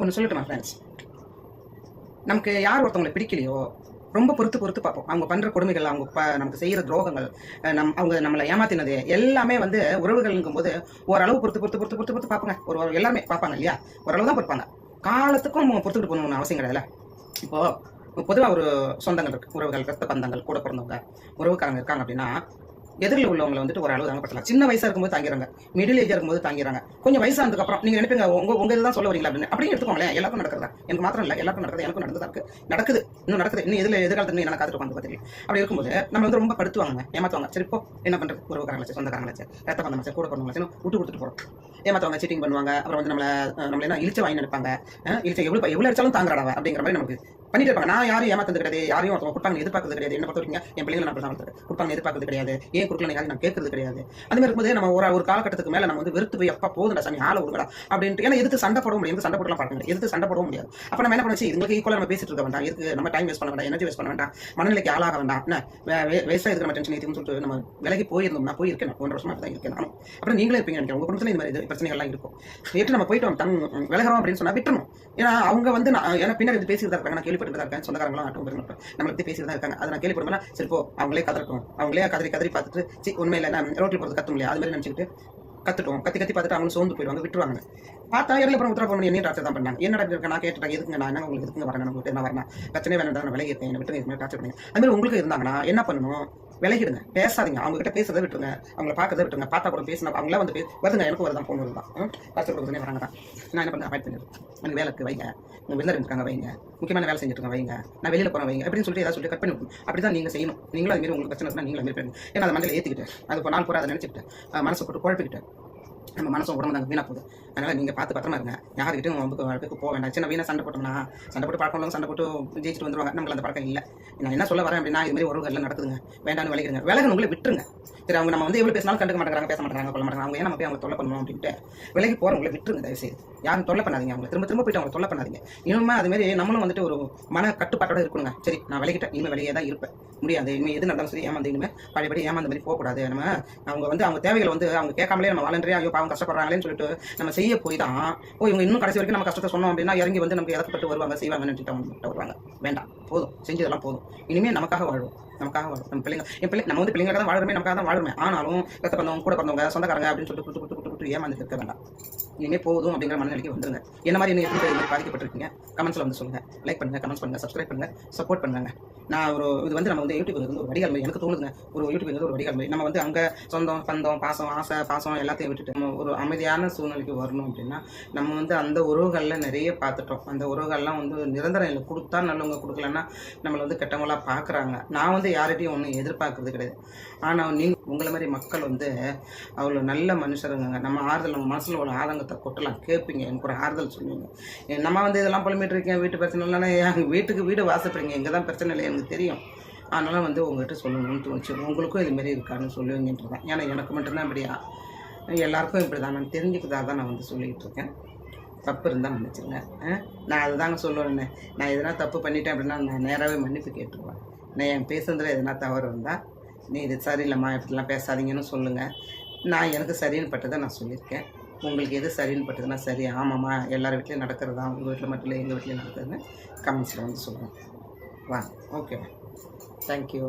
ஒன்று சொல்லட்டுமா ஃப்ரெண்ட்ஸ் நமக்கு யார் ஒருத்தவங்களை பிடிக்கலையோ ரொம்ப பொறுத்து பொறுத்து பார்ப்போம். அவங்க பண்ணுற கொடுமைகள் அவங்க ப நமக்கு செய்கிற துரோகங்கள் நம் அவங்க நம்மளை ஏமாத்தினது எல்லாமே வந்து உறவுகள்ங்கும் போது ஓரளவு பொறுத்து பொறுத்து பொறுத்து பொறுத்து பொறுத்து பார்ப்பாங்க. ஒரு ஒரு எல்லாருமே பார்ப்பாங்க இல்லையா? ஓரளவு தான் பொறுப்பாங்க காலத்துக்கும் நம்ம பொறுத்துக்கிட்டு போகணும்னு அவசியம் கிடையாதுல்ல? இப்போது பொதுவாக ஒரு சொந்தங்கள் இருக்குது உறவுகள் ரத்த பந்தங்கள் கூட பிறந்தவங்க உறவுக்காரங்க இருக்காங்க அப்படின்னா எதிரில் உள்ளவங்களை வந்துட்டு ஒரு அளவு தாங்க சின்ன வயசாக இருக்கும்போது தாங்கிறாங்க. மிடில் ஏஜாக இருக்கும்போது தாங்கிறாங்க. கொஞ்சம் வயசானதுக்கு அப்புறம் நீங்கள் நினைப்பீங்க உங்க உங்க இதுதான் சொல்ல வரீங்களா அப்படின்னு? அப்படியே எடுத்துக்கோங்களேன். எல்லாருக்கும் நடக்கிறதா? எனக்கு மாத்திரம் இல்லை. எல்லாருக்கும் நடக்குது எனக்கும் நடந்ததா இருக்கு. நடக்குது. இன்னும் நடக்குது. இன்னும் எதில் எதிர்காலத்தில் இன்னும் என்ன காத்துட்டு வந்து பார்த்தீங்க அப்படி இருக்கும்போது நம்ம வந்து ரொம்ப படுத்துவாங்க. ஏமாத்துவாங்க. சரி இப்போ என்ன பண்றது? உறவுக்காரங்களாச்சு சொந்தக்காரங்களாச்சு ரத்த பந்தமாச்சு கூட பிறந்தவங்களாச்சு விட்டு கொடுத்துட்டு போகிறோம் ஏமாத்துவாங்க சீட்டிங் பண்ணுவாங்க. அப்புறம் வந்து நம்மள அஹ், நம்மள என்ன இழிச்ச வாங்கி நினைப்பாங்க. இழிச்ச எவ்வளோ எவ்வளோ அடிச்சாலும் தாங்குறாடா அப்படிங்கிற மாதிரி நமக்கு பண்ணிட்டு இருப்பாங்க. நான் யாரும் ஏமாத்தது கிடையாது. யாரையும் ஒருத்தவங்க கொடுப்பாங்க எதிர்பார்க்கறது கிடையாது. என்ன பொறுத்த வரைக்கும் என் பிள்ளைங்களை நான் அப்படி தான் கொடுப்பாங்க எதிர்பார்க்கறது கிடையாது. ஏன் கொடுக்கல யாரும் நான் கேட்கறது கிடையாது. அந்த மாதிரி இருக்கும்போது நம்ம ஒரு ஒரு காலகட்டத்துக்கு மேல நம்ம வந்து வெறுத்து போய் அப்பா போதுடா சாமி ஆள விடுங்கடா அப்படின்ட்டு. ஏன்னா எதுக்கு சண்டை போட முடியாது. சண்டை போடலாம் பார்க்க முடியாது எதுக்கு சண்டை போட முடியாது. அப்ப நம்ம என்ன பண்ணுச்சு இதுங்களுக்கு ஈக்குவலாக நம்ம பேசிட்டு இருக்க வேண்டாம். எதுக்கு நம்ம டைம் வேஸ்ட் பண்ண வேண்டாம். எனர்ஜி வேஸ்ட் பண்ண வேண்டாம். மனநிலைக்கு ஆளாக வேண்டாம். என்ன? வேஸ்டா இருக்கிற நம்ம டென்ஷன் ஏற்றுன்னு சொல்லிட்டு நம்ம விலகி போயிருந்தோம் நான். போயிருக்கேன் ஒன்றரை வருஷமா தான் இருக்கேன் நானும். அப்புறம் நீங்களே இருப்பீங்க நினைக்கிறேன். உங்க குடும்பத்தில் இந்த மாதிரி பிரச்சனைகள்லாம் இருக்கும். விட்டு நம்ம போயிட்டோம்? தங் விலகிறோம் அப்படின்னு சொன்னா விட்டுறணும். ஏன்னா அவங்க வந்து நான் ஏன்னா பின்னாடி பேசிட்டு இருக்காங்க. நான் கேள்விப்பட்டு தான் இருக்கேன் ஆட்டம் பெருமை நம்மளை பேசிட்டு தான் இருக்காங்க. அதை நான் கேள்விப்படுவேன் சரி போ அவங்களே கதறட்டும். அவங்களே கதறி கதறி பார்த்துட்டு சி உண்மையில் நான் ரோட்டில் போகிறது கத்தும் இல்லையா? அது மாதிரி நினச்சிக்கிட்டு கத்துட்டோம். கத்தி கத்தி பார்த்துட்டு அவங்களும் சோர்ந்து போயிடுவாங்க விட்டுருவாங்க. பார்த்தா இடையில அப்புறம் உத்தரவு பண்ணி என்ன டாக்டர் தான் பண்ணாங்க. என்ன டாக்டர் நான் கேட்டுட்டேன். எதுக்குங்க நான் என்ன உங்களுக்கு எதுக்குங்க வரேன்? உங்களுக்கு என்ன வரேன் பிரச்சனை வேணும் நான் விலகி இருக்கேன். என்ன விட்டு என்ன டாக்டர் பண்ணுங்க. அதுமாதிரி உங்களுக்கு இருந்தாங்கன்னா என்ன பண்ணணும்? விலகிடுங்க. பேசாதீங்க. அவங்க கிட்ட பேசுறதை விட்டுருங்க. அவங்கள பார்க்கறத விட்டுருங்க. பார்த்தா கூட பேசினா அவங்கள வந்து வருதுங்க. எனக்கும் வருதான் ஃபோன் வருதான் டார்ச்சர் கொடுக்குறதே வராங்க தான். நான் என்ன பண்ண அவாய்ட் பண்ணிடுறேன். எனக்கு வேலைக்கு வைங்க. உங்கள் வெளில இருக்காங்க வைங்க. முக்கியமான வேலை செஞ்சுட்டு இருக்காங்க வைங்க. நான் வெளியில் போகிறேன் வைங்க. அப்படின்னு சொல்லிட்டு ஏதாவது சொல்லி கட் பண்ணி விடணும். அப்படி தான் நீங்கள் செய்யணும். நீங்களும் அதுமாரி உங்களுக்கு பிரச்சனை இருந்தால் நீங்களும் அதுமாரி பண்ணுங்க. ஏன்னா அதை மண்டையில் ஏற்றிக்கிட்டு அது இப்போ நாள் அதை நினைச்சிட்டு மனசை போட்டு குழப்பிக்கிட்டு நம்ம மனசும் உடம்பு தாங்க வீணாக போகுது. அதனால் நீங்கள் பார்த்து பத்திரமா இருங்க. யாருக்கிட்டும் வம்புக்கு வழக்குக்கு போக வேண்டாம். சின்ன வீணாக சண்டை போட்டோம்னா சண்டை போட்டு பழக்கம் உள்ளவங்க சண்டை போட்டு ஜெயிச்சுட்டு வந்துருவாங்க. நம்மளுக்கு அந்த பழக்கம் இல்லை. நான் என்ன சொல்ல வரேன் அப்படின்னா இது மாதிரி உறவுகள் நடக்குதுங்க. வேண்டாம்னு விளையாடுங்க விலகணும் உங்களை விட்டுருங்க. சரி அவங்க நம்ம வந்து எவ்வளோ பேசினாலும் கண்டுக்க மாட்டாங்க பேச மாட்டாங்க கொள்ள மாட்டாங்க அவங்க ஏன் நம்ம போய் அவங்க தொல்லை பண்ணணும் அப்படின்ட்டு விலகி உங்களை விட்டுருங்க தயவு செய்து யாரும் தொல்லை பண்ணாதீங்க அவங்க திரும்ப திரும்ப போயிட்டு அவங்க தொல்லை பண்ணாதீங்க. இனிமே அது மாதிரி நம்மளும் வந்துட்டு ஒரு மன கட்டுப்பாட்டோட இருக்கணுங்க. சரி நான் விலகிட்டேன். இனிமேல் வெளியே தான் இருப்பேன். முடியாது. இனிமே எது நடந்தாலும் சரி ஏமாந்து இனிமேல் பழையபடி ஏமாந்த மாதிரி போகக்கூடாது. நம்ம அவங்க வந்து அவங்க தேவைகளை வந்து அவங்க கேட்காமலே நம்ம வாலண்டரியா ஐயோ பாவம் கஷ்டப்படுறாங்களேன்னு சொல்லிட்டு நம்ம செய்ய போய் தான் ஓ இவங்க இன்னும் கடைசி வரைக்கும் நம்ம கஷ்டத்தை சொன்னோம் அப்படின்னா இறங்கி வந்து நமக்கு இறக்கப்பட்டு வருவாங்க செய்வாங்கன்னு சொல்லிட்டு வருவாங்க. வேண்டாம் போதும் செஞ்சதெல்லாம் போதும். இனிமே நமக்காக வாழ்வோம் நமக்காக வாழும் நம்ம பிள்ளைங்க என் பிள்ளை நம்ம வந்து பிள்ளைங்க தான் வாழ்றமே நமக்காக தான் வாழ்றமே. ஆனாலும் கத்த பந்தவங்க கூட பிறந்தவங்க சொந்தக்காரங்க அப்படின்னு சொல்லிட்டு குட்டு குட்டு குட்டு குட்டு ஏமாந்துட்டு இருக்க வேண்டாம். இனிமே போதும் அப்படிங்கிற மனநிலைக்கு வந்துருங்க. என்ன மாதிரி என்ன எத்தனை பேர் பாதிக்கப்பட்டிருக்கீங்க? கமெண்ட்ஸில் வந்து சொல்லுங்கள் லைக் பண்ணுங்கள் கமெண்ட்ஸ் பண்ணுங்கள் சப்ஸ்கிரைப் பண்ணுங்கள் சப்போர்ட் பண்ணுங்க நான் ஒரு இது வந்து நம்ம வந்து யூடியூப் வந்து ஒரு வடிகால் மாதிரி எனக்கு தோணுதுங்க. ஒரு யூடியூப் வந்து ஒரு வடிகால் மாதிரி. நம்ம வந்து அங்கே சொந்தம் பந்தம் பாசம் ஆசை பாசம் எல்லாத்தையும் விட்டுட்டு நம்ம ஒரு அமைதியான சூழ்நிலைக்கு வரணும் அப்படின்னா நம்ம வந்து அந்த உறவுகளில் நிறைய பார்த்துட்டோம். அந்த உறவுகள்லாம் வந்து நிரந்தரம் இல்லை கொடுத்தா நல்லவங்க கொடுக்கலன்னா நம்மளை வந்து கெட்டவங்களாக பார்க்குறாங்க. நான் வந்து யார்கிட்டையும் ஒன்றும் எதிர்பார்க்கறது கிடையாது. ஆனால் நீங்கள் உங்களை மாதிரி மக்கள் வந்து அவ்வளோ நல்ல மனுஷருங்க நம்ம ஆறுதல் நம்ம மனசில் உள்ள ஆதங்கத்தை கொட்டலாம். கேட்பீங்க. எனக்கு ஒரு ஆறுதல் சொல்லுவீங்க நம்ம வந்து இதெல்லாம் புலம்பிட்டு இருக்கேன் வீட்டு பிரச்சனை இல்லைன்னா என் வீட்டுக்கு வீடு வாசப்படுறீங்க இங்கே தான் பிரச்சனை இல்லை எனக்கு தெரியும். அதனால் வந்து உங்ககிட்ட சொல்லணும்னு தோணுச்சு. உங்களுக்கும் இதுமாரி இருக்கான்னு சொல்லுவீங்கன்றதான் ஏன்னா எனக்கு மட்டும்தான் இப்படியா? எல்லாருக்கும் இப்படி தான் நான் தெரிஞ்சுக்கிறதா தான் நான் வந்து சொல்லிக்கிட்டு இருக்கேன். தப்பு இருந்தால் மன்னிச்சுங்க ஆ? நான் அதுதாங்க சொல்லுவேன். நான் எதனா தப்பு பண்ணிட்டேன் அப்படின்னா நான் நேராகவே மன்னிப்பு கேட்டுருவேன். நான் என் பேசுனதில் எதனா தவறு இருந்தால் நீ இது சரியில்லைம்மா இப்படிலாம் பேசாதீங்கன்னு சொல்லுங்கள் நான் எனக்கு சரின்னு பட்டதை நான் சொல்லியிருக்கேன். உங்களுக்கு எது சரின்னு பட்டதுன்னா சரி ஆமாம்மா எல்லார் வீட்லேயும் நடக்கிறது தான் உங்கள் வீட்டில் மட்டும் இல்லை எங்கள் வீட்லேயும் நடக்குதுன்னு கமெண்ட்ஸில் வந்து சொல்லுவேன் வா ஓகேவா தேங்க்யூ